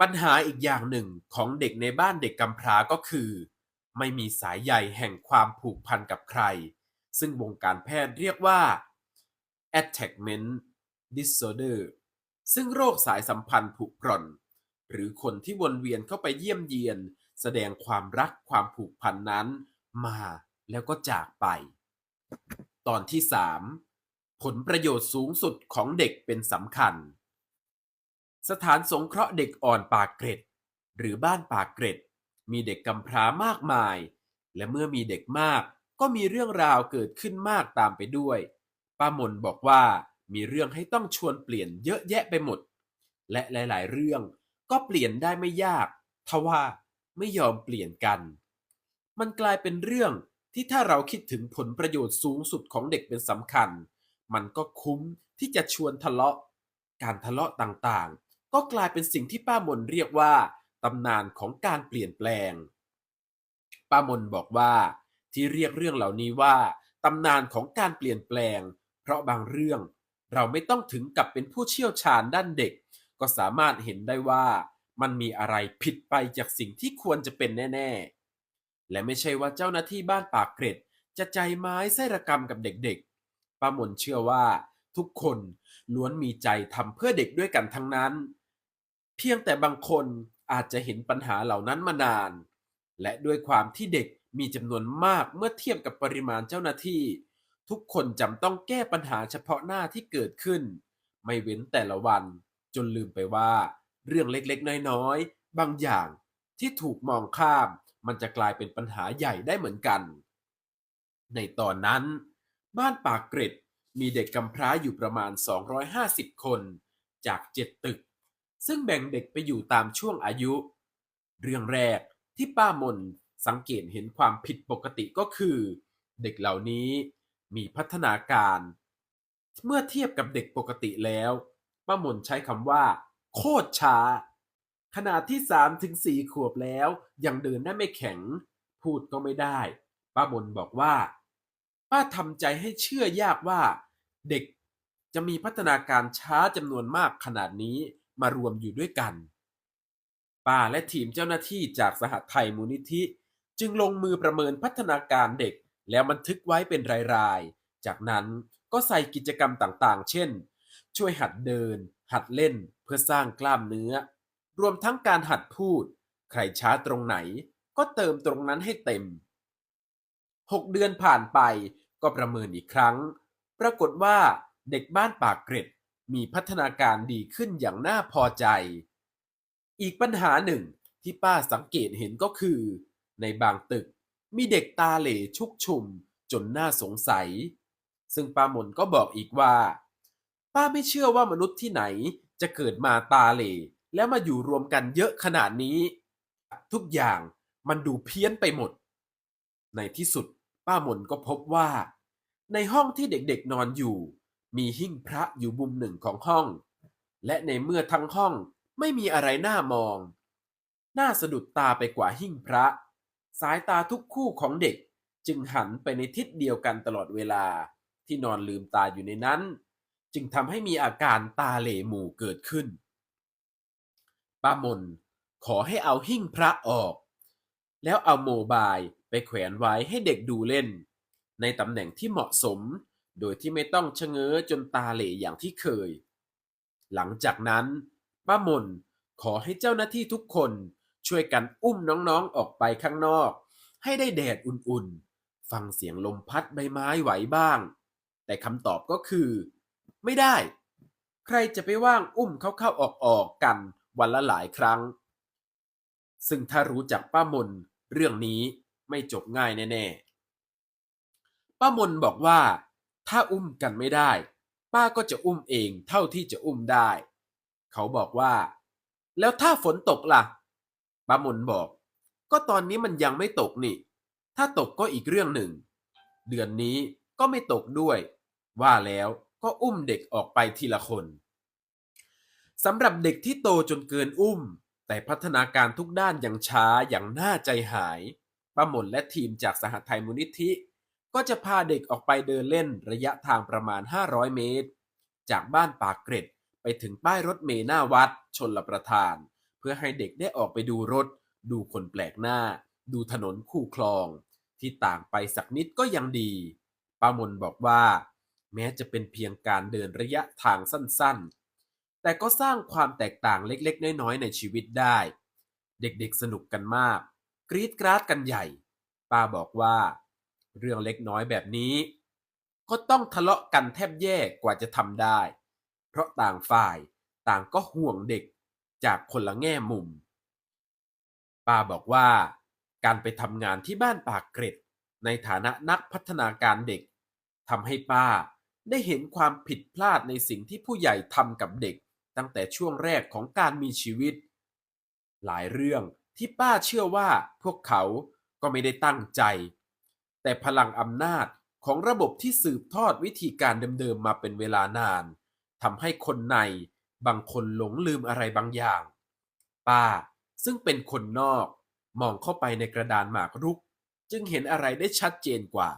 ปัญหาอีกอย่างหนึ่งของเด็กในบ้านเด็กกำพร้าก็คือ ไม่มีสายใยแห่งความผูกพันกับใคร ซึ่งวงการแพทย์เรียกว่า attachment disorder ซึ่งโรคสายสัมพันธ์ผุกร่อน หรือคนที่วนเวียนเข้าไปเยี่ยมเยียน แสดงความรักความผูกพันนั้น มาแล้วก็จากไป ตอนที่ 3 ผลประโยชน์สูงสุดของเด็กเป็นสำคัญ สถานสงเคราะห์เด็กอ่อนปากเกร็ด หรือบ้านปากเกร็ด มีเด็กกำพร้ามากมาย และเมื่อมีเด็กมาก ก็มีเรื่องราวเกิดขึ้นมากตามไปด้วย ป้ามนบอกว่ามีเรื่องให้ต้องชวนเปลี่ยนเยอะแยะไปหมด และหลาย ๆ เรื่องก็เปลี่ยนได้ไม่ยากทว่าไม่ยอมเปลี่ยนกัน มันกลายเป็นเรื่องที่ถ้าเราคิดถึงผลประโยชน์สูงสุดของเด็กเป็นสำคัญ มันก็คุ้มที่จะชวนทะเลาะ การทะเลาะต่างๆ ก็กลายเป็นสิ่งที่ป้ามนเรียกว่าตำนานของการเปลี่ยนแปลง ป้ามนบอกว่าที่เรียกเรื่องเหล่านี้ว่าตำนานของการเปลี่ยนแปลง เพราะบางเรื่องเราไม่ต้องถึงกับเป็นผู้เชี่ยวชาญด้านเด็ก ก็สามารถเห็นได้ว่ามันมีอะไรผิดไปจากสิ่งที่ควรจะเป็นแน่ ๆ และไม่ใช่ว่าเจ้าหน้าที่บ้านปากเกร็ด จะใจไม้ไส้ระกรรมกับเด็กๆ ป้ามนเชื่อว่า ทุกคนล้วนมีใจทำเพื่อเด็กด้วยกันทั้งนั้น เพียงแต่บางคนอาจจะเห็นปัญหาเหล่านั้นมานาน และด้วยความที่เด็กมีจำนวนมากเมื่อเทียบกับปริมาณเจ้าหน้าที่ ทุกคนจำต้องแก้ปัญหาเฉพาะหน้าที่เกิดขึ้น ไม่เว้นแต่ละวันจนลืมไปว่า เรื่องเล็กๆ น้อยๆ บางอย่างที่ถูกมองข้าม มันจะกลายเป็นปัญหาใหญ่ได้เหมือนกัน ในตอนนั้น บ้านปากเกร็ดมีเด็กกำพร้าอยู่ประมาณ 250 คน จากเจ็ดตึก ซึ่งแบ่งเด็กไปอยู่ตามช่วงอายุ เรื่องแรกที่ป้ามนสังเกตเห็นความผิดปกติก็คือ เด็กเหล่านี้มีพัฒนาการ เมื่อเทียบกับเด็กปกติแล้ว ป้ามนใช้คำว่า โคตรช้า ขนาดที่3ถึง4ขวบแล้ว ยังเดินได้ไม่แข็ง พูดก็ไม่ได้ ป้ามนบอกว่า ป้าทำใจให้เชื่อยากว่า เด็กจะมีพัฒนาการช้าจำนวนมากขนาดนี้ มารวมอยู่ด้วยกัน ป้าและทีมเจ้าหน้าที่จากสหไทยมูลนิธิ จึงลงมือประเมินพัฒนาการเด็ก แล้วบันทึกไว้เป็นรายๆ จากนั้นก็ใส่กิจกรรมต่างๆ เช่น ช่วยหัดเดิน หัดเล่นเพื่อสร้างกล้ามเนื้อ รวมทั้งการหัดพูด ใครช้าตรงไหน ก็เติมตรงนั้นให้เต็ม 6 เดือนผ่านไปก็ประเมินอีกครั้ง ปรากฏว่าเด็กบ้านปากเกร็ด มีพัฒนาการดีขึ้นอย่างน่าพอใจ อีกปัญหาหนึ่งที่ป้าสังเกตเห็นก็คือ ในบางตึกมีเด็กตาเหล่ชุกชุมจนน่าสงสัย ซึ่งป้ามนก็บอกอีกว่า ป้าไม่เชื่อว่ามนุษย์ที่ไหนจะเกิดมาตาเหล่แล้วมาอยู่รวมกันเยอะขนาดนี้ ทุกอย่างมันดูเพี้ยนไปหมด ในที่สุดป้ามนก็พบว่า ในห้องที่เด็กๆนอนอยู่ มีหิ้งพระอยู่มุมหนึ่งของห้อง และในเมื่อทั้งห้องไม่มีอะไรน่ามอง น่าสะดุดตาไปกว่าหิ้งพระ สายตาทุกคู่ของเด็กจึงหันไปในทิศเดียวกันตลอดเวลาที่นอนลืมตาอยู่ในนั้น จึงทำให้มีอาการตาเหล่หมู่เกิดขึ้น ป้ามนขอให้เอาหิ้งพระออก แล้วเอาโมบายไปแขวนไว้ให้เด็กดูเล่น ในตำแหน่งที่เหมาะสม โดยที่ไม่ต้องชะเง้อจนตาเหล่อย่างที่เคย หลังจากนั้น ป้ามนขอให้เจ้าหน้าที่ทุกคนช่วยกันอุ้มน้องๆออกไปข้างนอก ให้ได้แดดอุ่นๆ ฟังเสียงลมพัดใบไม้ไหวบ้าง แต่คำตอบก็คือ ไม่ได้ ใครจะไปว่างอุ้มเข้าๆออกๆกันวันละหลายครั้ง ซึ่งถ้ารู้จักป้ามนเรื่องนี้ไม่จบง่ายแน่ๆ ป้ามนบอกว่า ถ้าอุ้มกันไม่ได้ ป้าก็จะอุ้มเองเท่าที่จะอุ้มได้ เขาบอกว่า แล้วถ้าฝนตกล่ะป้ามนบอก ก็ตอนนี้มันยังไม่ตกนี่ ถ้าตกก็อีกเรื่องหนึ่ง เดือนนี้ก็ไม่ตกด้วย ว่าแล้วก็อุ้มเด็กออกไปทีละคนสำหรับเด็กที่โตจนเกินอุ้ม แต่พัฒนาการทุกด้านยังช้าอย่างน่าใจหายป้ามนและทีมจากสหไทยมูลนิธิ ก็จะพาเด็กออกไปเดินเล่นระยะทางประมาณ 500 เมตร จากบ้านปากเกร็ดไปถึงป้ายรถเมล์หน้าวัด ชนลประทาน เพื่อให้เด็กได้ออกไปดูรถ ดูคนแปลกหน้า ดูถนนคู่คลอง ที่ต่างไปสักนิดก็ยังดีป้ามนบอกว่า แม้จะเป็นเพียงการเดินระยะทางสั้นๆ แต่ก็สร้างความแตกต่างเล็กๆ น้อยๆ ในชีวิตได้ เด็กๆสนุกกันมาก กรี๊ดกราดกันใหญ่ ป้าบอกว่า เรื่องเล็กน้อยแบบนี้ ก็ต้องทะเลาะกันแทบแย่กว่าจะทำได้ เพราะต่างฝ่ายต่างก็ห่วงเด็กจากคนละแง่มุม ป้าบอกว่า การไปทำงานที่บ้านปากเกร็ด ในฐานะนักพัฒนาการเด็กทำให้ป้าได้เห็นความผิดพลาดในสิ่งที่ผู้ใหญ่ทำกับเด็ก ตั้งแต่ช่วงแรกของการมีชีวิต หลายเรื่องที่ป้าเชื่อว่าพวกเขาก็ไม่ได้ตั้งใจ แต่พลังอำนาจของระบบที่สืบทอดวิธีการเดิมๆมาเป็นเวลานานทำให้คนในบางคนหลงลืมอะไรบางอย่าง ป้าซึ่งเป็นคนนอก มองเข้าไปในกระดานหมากรุก จึงเห็นอะไรได้ชัดเจนกว่า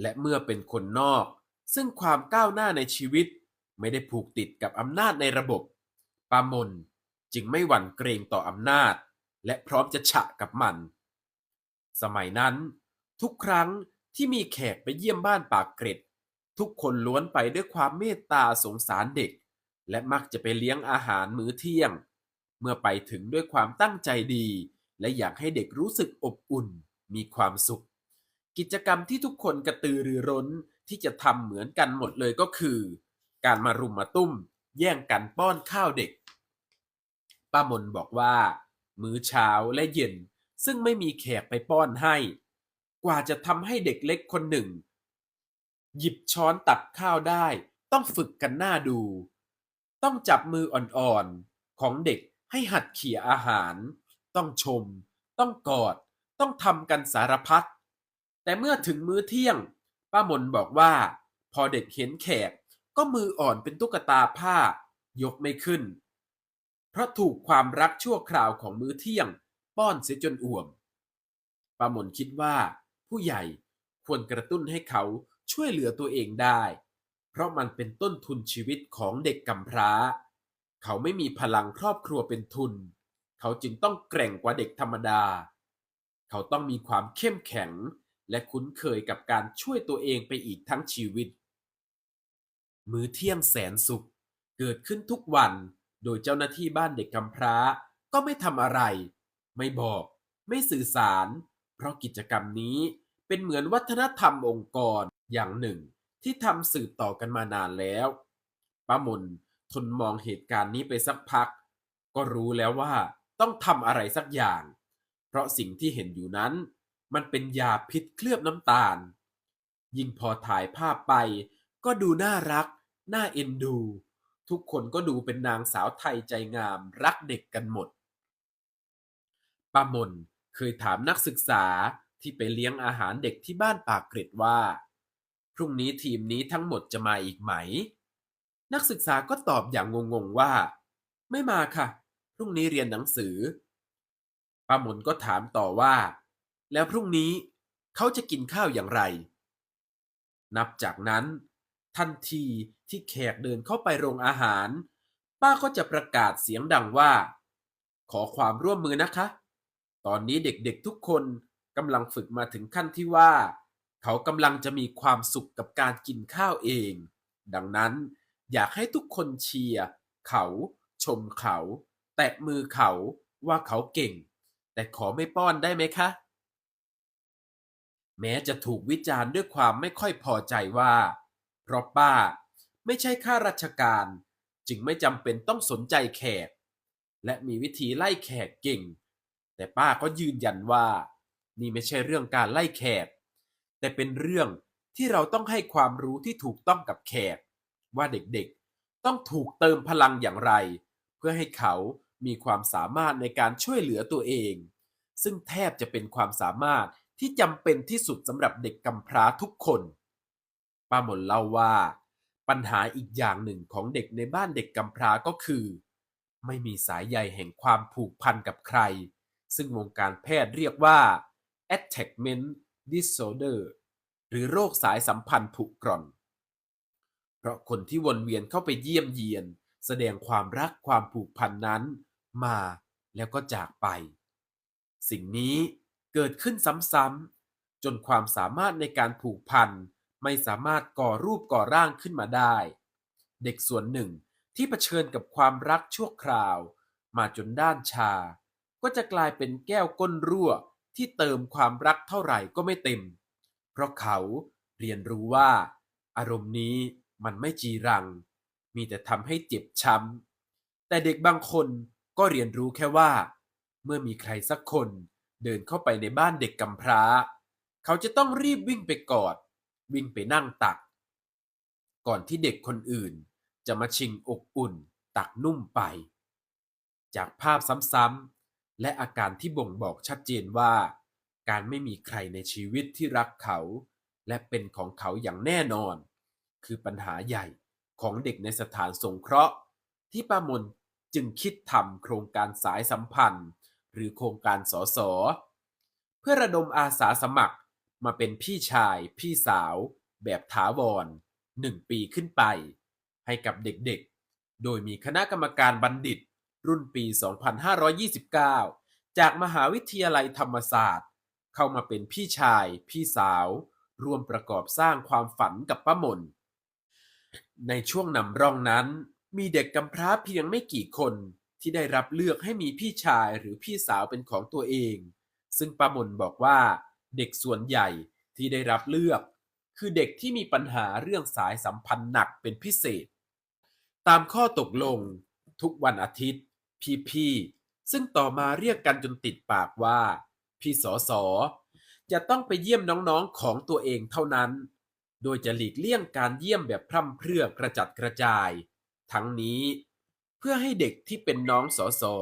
และเมื่อเป็นคนนอก ซึ่งความก้าวหน้าในชีวิต ไม่ได้ผูกติดกับอำนาจในระบบปามนจึงไม่หวั่นเกรงต่ออำนาจ และพร้อมจะฉะกับมัน สมัยนั้น ทุกครั้งที่มีแขกไปเยี่ยมบ้านปากเกร็ด ทุกคนล้วนไปด้วยความเมตตาสงสารเด็ก และมักจะไปเลี้ยงอาหารมื้อเที่ยง เมื่อไปถึงด้วยความตั้งใจดี และอยากให้เด็กรู้สึกอบอุ่น มีความสุข กิจกรรมที่ทุกคนกระตือรือร้นที่จะทำเหมือนกันหมดเลยก็คือ การมารุมมาตุ้ม แย่งกันป้อนข้าวเด็ก ป้ามนบอกว่า มื้อเช้าและเย็น ซึ่งไม่มีแขกไปป้อนให้ กว่าจะทำให้เด็กเล็กคนหนึ่ง หยิบช้อนตักข้าวได้ ต้องฝึกกันหน้าดู ต้องจับมืออ่อนๆ ของเด็กให้หัดเขี่ยอาหาร ต้องชม ต้องกอด ต้องทำกันสารพัด แต่เมื่อถึงมื้อเที่ยง ป้ามนบอกว่า พอเด็กเห็นแขกก็มืออ่อนเป็นตุ๊กตาผ้า ยกไม่ขึ้น เพราะถูกความรักชั่วคราวของมื้อเที่ยง ป้อนเสียจนอ่วมป้ามนคิดว่า ผู้ใหญ่ควรกระตุ้นให้เขาช่วยเหลือตัวเองได้ เพราะมันเป็นต้นทุนชีวิตของเด็กกำพร้า เขาไม่มีพลังครอบครัวเป็นทุน เขาจึงต้องแกร่งกว่าเด็กธรรมดา เขาต้องมีความเข้มแข็ง และคุ้นเคยกับการช่วยตัวเองไปอีกทั้งชีวิต มื้อเที่ยงแสนสุขเกิดขึ้นทุกวัน โดยเจ้าหน้าที่บ้านเด็กกำพร้าก็ไม่ทำอะไร ไม่บอก ไม่สื่อสาร เพราะกิจกรรมนี้เป็นเหมือนวัฒนธรรมองค์กรอย่างหนึ่ง ที่ทำสืบต่อกันมานานแล้วป้ามนทนมองเหตุการณ์นี้ไปสักพัก ก็รู้แล้วว่าต้องทำอะไรสักอย่าง เพราะสิ่งที่เห็นอยู่นั้น มันเป็นยาพิษเคลือบน้ำตาล ยิ่งพอถ่ายภาพไป ก็ดูน่ารัก น่าเอ็นดู ทุกคนก็ดูเป็นนางสาวไทยใจงามรักเด็กกันหมด ป้ามนเคยถามนักศึกษาที่ไปเลี้ยงอาหารเด็กที่บ้านปากเกร็ดว่า พรุ่งนี้ทีมนี้ทั้งหมดจะมาอีกไหม นักศึกษาก็ตอบอย่างงงๆว่า ไม่มาค่ะ พรุ่งนี้เรียนหนังสือ ป้ามนก็ถามต่อว่า แล้วพรุ่งนี้เขาจะกินข้าวอย่างไร นับจากนั้น ทันทีที่แขกเดินเข้าไปโรงอาหาร ป้าก็จะประกาศเสียงดังว่า ขอความร่วมมือนะคะ ตอนนี้เด็กๆทุกคนกำลังฝึกมาถึงขั้นที่ว่า เขากำลังจะมีความสุขกับการกินข้าวเอง ดังนั้นอยากให้ทุกคนเชียร์เขา ชมเขา แตะมือเขาว่าเขาเก่ง แต่ขอไม่ป้อนได้ไหมคะ แม้จะถูกวิจารณ์ด้วยความไม่ค่อยพอใจว่า เพราะป้าไม่ใช่ข้าราชการ จึงไม่จำเป็นต้องสนใจแขก และมีวิธีไล่แขกเก่ง แต่ป้าก็ยืนยันว่า นี่ไม่ใช่เรื่องการไล่แขก แต่เป็นเรื่องที่เราต้องให้ความรู้ที่ถูกต้องกับแขก ว่าเด็กๆ ต้องถูกเติมพลังอย่างไร เพื่อให้เขามีความสามารถในการช่วยเหลือตัวเอง ซึ่งแทบจะเป็นความสามารถที่จำเป็นที่สุดสำหรับเด็กกำพร้าทุกคน ป้าหมนเล่าว่า ปัญหาอีกอย่างหนึ่งของเด็กในบ้านเด็กกำพร้าก็คือ ไม่มีสายใยแห่งความผูกพันกับใคร ซึ่งวงการแพทย์เรียกว่า attachment disorder หรือโรคสายสัมพันธ์ผุกร่อน เพราะคนที่วนเวียนเข้าไปเยี่ยมเยียน แสดงความรักความผูกพันนั้น มาแล้วก็จากไป สิ่งนี้เกิดขึ้นซ้ำๆจนความสามารถในการผูกพันไม่สามารถก่อรูปก่อร่างขึ้นมาได้ เด็กส่วนหนึ่งที่เผชิญกับความรักชั่วคราว มาจนด้านชา ก็จะกลายเป็นแก้วก้นรั่วที่เติมความรักเท่าไหร่ก็ไม่เต็ม เพราะเขาเรียนรู้ว่า อารมณ์นี้มันไม่จีรัง มีแต่ทำให้เจ็บช้ำ แต่เด็กบางคนก็เรียนรู้แค่ว่า เมื่อมีใครสักคนเดินเข้าไปในบ้านเด็กกำพร้า เขาจะต้องรีบวิ่งไปกอด วิ่งไปนั่งตัก ก่อนที่เด็กคนอื่นจะมาชิงอกอุ่น ตักนุ่มไป จากภาพซ้ำๆ และอาการที่บ่งบอกชัดเจนว่า การไม่มีใครในชีวิตที่รักเขา และเป็นของเขาอย่างแน่นอน คือปัญหาใหญ่ของเด็กในสถานสงเคราะห์ ที่ป้ามนจึงคิดทำโครงการสายสัมพันธ์ หรือโครงการสอสอเพื่อระดมอาสาสมัครมาเป็นพี่ชาย พี่สาว แบบถาวรหนึ่งปีขึ้นไป ให้กับเด็กๆ โดยมีคณะกรรมการบัณฑิต รุ่นปี 2529 จากมหาวิทยาลัยธรรมศาสตร์ เข้ามาเป็นพี่ชาย พี่สาว ร่วมประกอบสร้างความฝันกับป้ามน ในช่วงนำร่องนั้น มีเด็กกำพร้าเพียงไม่กี่คนที่ได้รับเลือกให้มีพี่ชายหรือพี่สาวเป็นของตัวเอง ซึ่งป้ามนบอกว่า เด็กส่วนใหญ่ที่ได้รับเลือก คือเด็กที่มีปัญหาเรื่องสายสัมพันธ์หนักเป็นพิเศษ ตามข้อตกลง ทุกวันอาทิตย์ พี่พี่ๆ ซึ่งต่อมาเรียกกันจนติดปากว่า พี่สอสอจะต้องไปเยี่ยมน้องๆของตัวเองเท่านั้น โดยจะหลีกเลี่ยงการเยี่ยมแบบพร่ำเพรื่อกระจัดกระจาย ทั้งนี้ เพื่อให้เด็กที่เป็นน้องสอสอ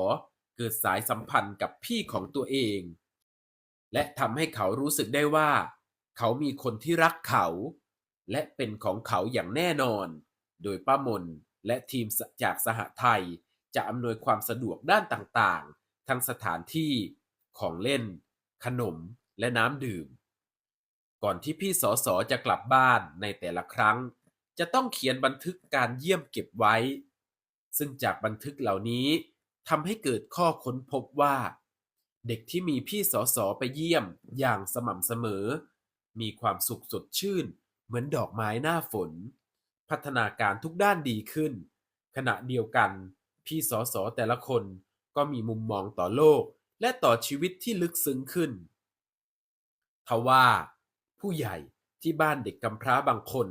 เกิดสายสัมพันธ์กับพี่ของตัวเอง และทำให้เขารู้สึกได้ว่า เขามีคนที่รักเขา และเป็นของเขาอย่างแน่นอน โดยป้ามนและทีมจากสหไทย จะอำนวยความสะดวกด้านต่างๆ ทั้งสถานที่ของเล่น ขนมและน้ำดื่ม ก่อนที่พี่สอสอจะกลับบ้านในแต่ละครั้ง จะต้องเขียนบันทึกการเยี่ยมเก็บไว้ ซึ่งจากบันทึกเหล่านี้ทำให้เกิดข้อค้นพบว่า เด็กที่มีพี่สอสอไปเยี่ยมอย่างสม่ำเสมอ มีความสุขสดชื่น เหมือนดอกไม้หน้าฝน พัฒนาการทุกด้านดีขึ้น ขณะเดียวกัน พี่สอสอแต่ละคนก็มีมุมมองต่อโลกและต่อชีวิตที่ลึกซึ้งขึ้น ทว่า ผู้ใหญ่ที่บ้านเด็กกำพร้าบางคน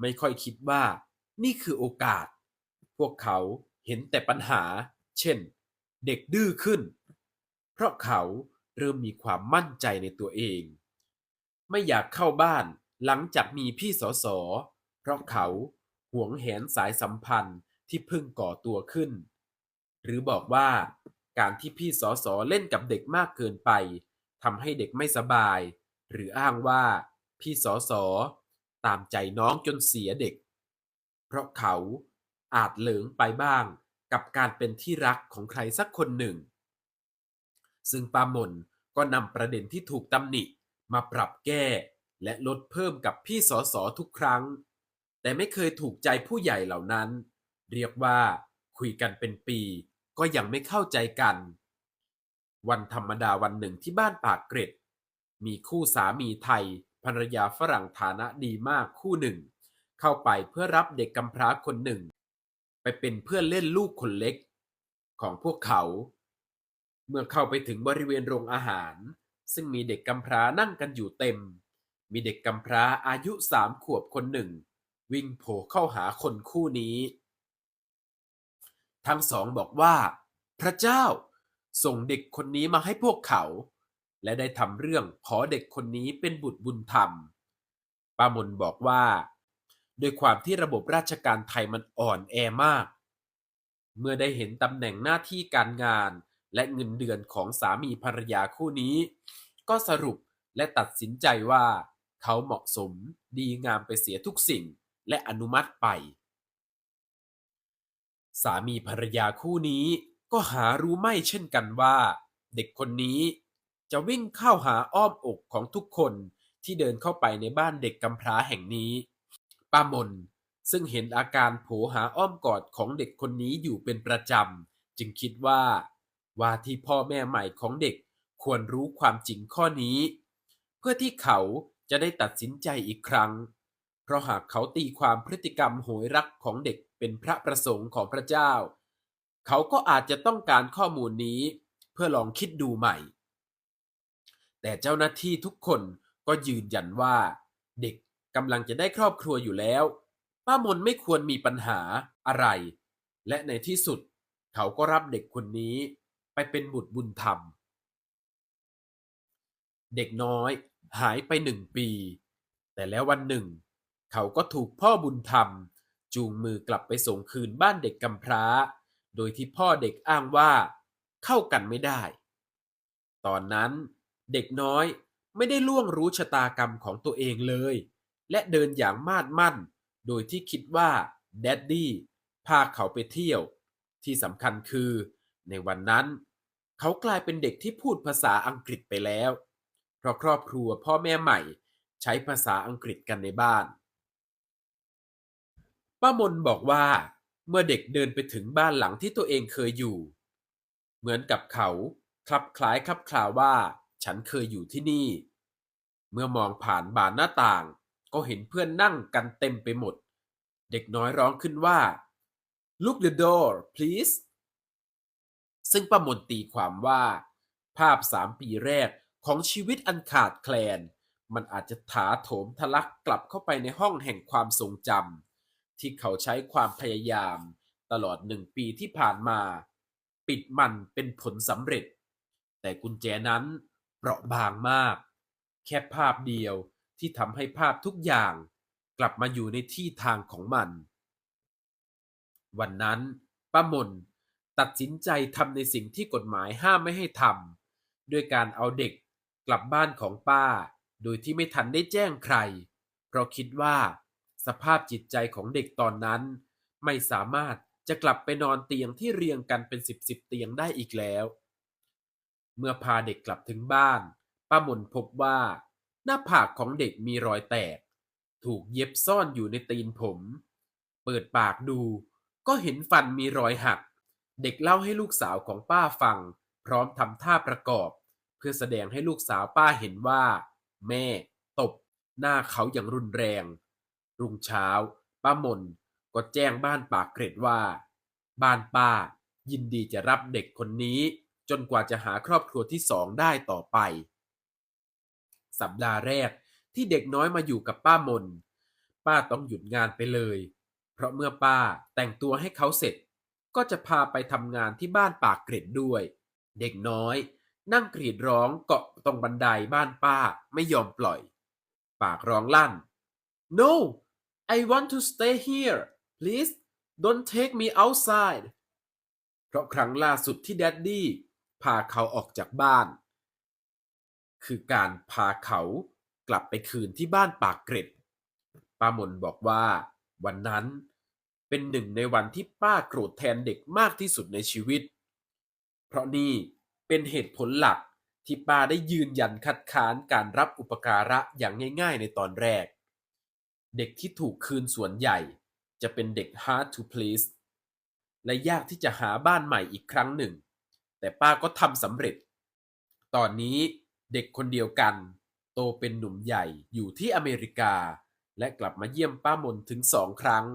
ไม่ค่อยคิดว่า นี่คือโอกาส พวกเขาเห็นแต่ปัญหา เช่น เด็กดื้อขึ้น เพราะเขาเริ่มมีความมั่นใจในตัวเอง ไม่อยากเข้าบ้านหลังจากมีพี่สอสอเพราะเขาหวงแหนสายสัมพันธ์ที่เพิ่งก่อตัวขึ้น หรือบอกว่าการที่พี่สอสอเล่นกับเด็กมากเกินไปทำให้เด็กไม่สบาย หรืออ้างว่าพี่สอสอตามใจน้องจนเสียเด็ก เพราะเขาอาจเหลิงไปบ้างกับการเป็นที่รักของใครสักคนหนึ่ง ซึ่งปามนก็นำประเด็นที่ถูกตำหนิมาปรับแก้ และลดเพิ่มกับพี่สอสอทุกครั้ง แต่ไม่เคยถูกใจผู้ใหญ่เหล่านั้น เรียกว่าคุยกันเป็นปี ก็ยังไม่เข้าใจกัน วันธรรมดาวันหนึ่งที่บ้านปากเกร็ด มีคู่สามีไทยภรรยาฝรั่งฐานะดีมากคู่หนึ่ง เข้าไปเพื่อรับเด็กกำพร้าคนหนึ่ง ไปเป็นเพื่อนเล่นลูกคนเล็ก ของพวกเขา เมื่อเข้าไปถึงบริเวณโรงอาหาร ซึ่งมีเด็กกำพร้านั่งกันอยู่เต็ม มีเด็กกำพร้าอายุสามขวบคนหนึ่ง วิ่งโผล่เข้าหาคนคู่นี้ ทั้งสองบอกว่า พระเจ้าส่งเด็กคนนี้มาให้พวกเขา และได้ทำเรื่องขอเด็กคนนี้เป็นบุตรบุญธรรมป้ามนบอกว่าด้วยความที่ระบบราชการไทยมันอ่อนแอมาก เมื่อได้เห็นตำแหน่งหน้าที่การงานและเงินเดือนของสามีภรรยาคู่นี้ ก็สรุปและตัดสินใจว่า เขาเหมาะสมดีงามไปเสียทุกสิ่งและอนุมัติไป สามีภรรยาคู่นี้ก็หารู้ไม่เช่นกันว่า เด็กคนนี้จะวิ่งเข้าหาอ้อมอกของทุกคนที่เดินเข้าไปในบ้านเด็กกำพร้าแห่งนี้ ป้ามนซึ่งเห็นอาการโผหาอ้อมกอดของเด็กคนนี้อยู่เป็นประจำ จึงคิดว่า ว่าที่พ่อแม่ใหม่ของเด็กควรรู้ความจริงข้อนี้ เพื่อที่เขาจะได้ตัดสินใจอีกครั้ง ราะหากเขาตีความพฤติกรรมโหยรักของเด็กเป็นพระประสงค์ของพระเจ้า เขาก็อาจจะต้องการข้อมูลนี้เพื่อลองคิดดูใหม่ แต่เจ้าหน้าที่ทุกคนก็ยืนยันว่า เด็กกำลังจะได้ครอบครัวอยู่แล้ว ป้ามนไม่ควรมีปัญหาอะไร และในที่สุด เขาก็รับเด็กคนนี้ไปเป็นบุตรบุญธรรม เด็กน้อยหายไปหนึ่งปี แต่แล้ววันหนึ่ง เขาก็ถูกพ่อบุญธรรม จูงมือกลับไปส่งคืนบ้านเด็กกำพร้า โดยที่พ่อเด็กอ้างว่า เข้ากันไม่ได้ ตอนนั้นเด็กน้อยไม่ได้ล่วงรู้ชะตากรรมของตัวเองเลย และเดินอย่างมาดมั่น โดยที่คิดว่าแดดดี้พาเขาไปเที่ยว ที่สำคัญคือ ในวันนั้น เขากลายเป็นเด็กที่พูดภาษาอังกฤษไปแล้ว เพราะครอบครัวพ่อแม่ใหม่ ใช้ภาษาอังกฤษกันในบ้าน ป้ามนบอกว่า เมื่อเด็กเดินไปถึงบ้านหลังที่ตัวเองเคยอยู่ เหมือนกับเขาคลับคล้ายคลับคลาว่า ฉันเคยอยู่ที่นี่ เมื่อมองผ่านบานหน้าต่าง ก็เห็นเพื่อนนั่งกันเต็มไปหมด เด็กน้อยร้องขึ้นว่า look the door please ซึ่งป้ามนตีความว่า ภาพสามปีแรกของชีวิตอันขาดแคลน มันอาจจะถาโถมทะลักกลับเข้าไปในห้องแห่งความทรงจำ ที่เขาใช้ความพยายามตลอดหนึ่งปีที่ผ่านมา ปิดมันเป็นผลสำเร็จ แต่กุญแจนั้นเปราะบางมาก แค่ภาพเดียวที่ทำให้ภาพทุกอย่างกลับมาอยู่ในที่ทางของมัน วันนั้นป้ามนตัดสินใจทำในสิ่งที่กฎหมายห้ามไม่ให้ทำด้วยการเอาเด็กกลับบ้านของป้า โดยที่ไม่ทันได้แจ้งใคร เพราะคิดว่า สภาพจิตใจของเด็กตอนนั้น ไม่สามารถจะกลับไปนอนเตียงที่เรียงกันเป็นสิบสิบเตียงได้อีกแล้ว เมื่อพาเด็กกลับถึงบ้าน ป้ามนพบว่า หน้าผากของเด็กมีรอยแตก ถูกเย็บซ่อนอยู่ในตีนผม เปิดปากดูก็เห็นฟันมีรอยหัก เด็กเล่าให้ลูกสาวของป้าฟัง พร้อมทำท่าประกอบ เพื่อแสดงให้ลูกสาวป้าเห็นว่า แม่ ตบ หน้าเขาอย่างรุนแรง รุ่งเช้า ป้ามนก็แจ้งบ้านปากเกร็ดว่า บ้านป้ายินดีจะรับเด็กคนนี้ จนกว่าจะหาครอบครัวที่สองได้ต่อไป สัปดาห์แรกที่เด็กน้อยมาอยู่กับป้ามน ป้าต้องหยุดงานไปเลย เพราะเมื่อป้าแต่งตัวให้เขาเสร็จ ก็จะพาไปทำงานที่บ้านปากเกร็ดด้วย เด็กน้อยนั่งกรีดร้องเกาะตรงบันไดบ้านป้าไม่ยอมปล่อย ปากร้องลั่น no I want to stay here please don't take me outside เพราะครั้งล่าสุดที่แดดดี้พาเขาออกจากบ้าน คือการพาเขากลับไปคืนที่บ้านปากเกร็ด ป้ามนบอกว่า วันนั้นเป็นหนึ่งในวันที่ป้าโกรธแทนเด็กมากที่สุดในชีวิต เพราะนี่เป็นเหตุผลหลักที่ป้าได้ยืนยันคัดค้านการรับอุปการะอย่างง่าย ๆ ในตอนแรก เด็กที่ถูกคืนส่วนใหญ่ จะเป็นเด็ก hard to please และยากที่จะหาบ้านใหม่อีกครั้งหนึ่ง แต่ป้าก็ทำสำเร็จ ตอนนี้เด็กคนเดียวกัน โตเป็นหนุ่มใหญ่อยู่ที่อเมริกา และกลับมาเยี่ยมป้ามนถึงสองครั้ง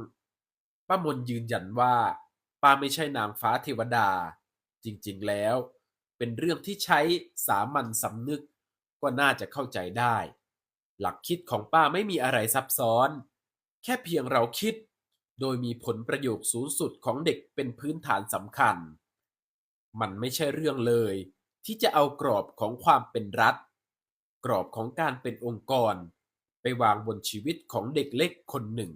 ป้ามนยืนยันว่า ป้าไม่ใช่นางฟ้าเทวดา จริงๆแล้ว เป็นเรื่องที่ใช้สามัญสำนึกก็น่าจะเข้าใจได้ หลักคิดของป้าไม่มีอะไรซับซ้อน แค่เพียงเราคิด โดยมีผลประโยชน์สูงสุดของเด็กเป็นพื้นฐานสำคัญ มันไม่ใช่เรื่องเลย ที่จะเอากรอบของความเป็นรัฐ กรอบของการเป็นองค์กร ไปวางบนชีวิตของเด็กเล็กคนหนึ่ง